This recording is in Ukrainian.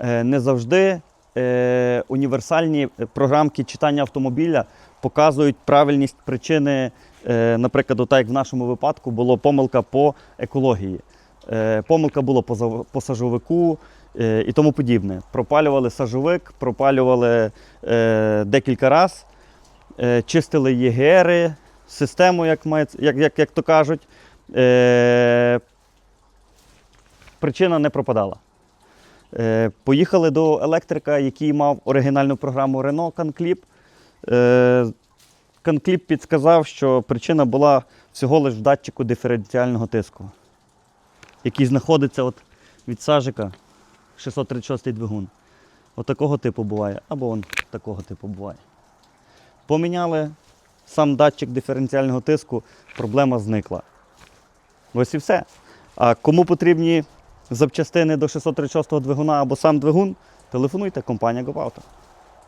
е, не завжди е, універсальні програмки читання автомобіля показують правильність причини. Е, Наприклад, отак як в нашому випадку було помилка по екології. Помилка була по сажовику і тому подібне. Пропалювали сажовик, пропалювали декілька разів, е, чистили ЄГРи, систему, як, як, як, як то кажуть. Причина не пропадала. Е, поїхали до електрика, який мав оригінальну програму Renault CanClip. Е, CanClip підсказав, що причина була всього лиш в датчику диференціального тиску, який знаходиться от від сажика 636 двигун. От типу буває, або он такого типу буває. Поміняли сам датчик диференціального тиску, проблема зникла. Ось і все. А кому потрібні запчастини до 636 двигуна або сам двигун, телефонуйте компанія GoPauto.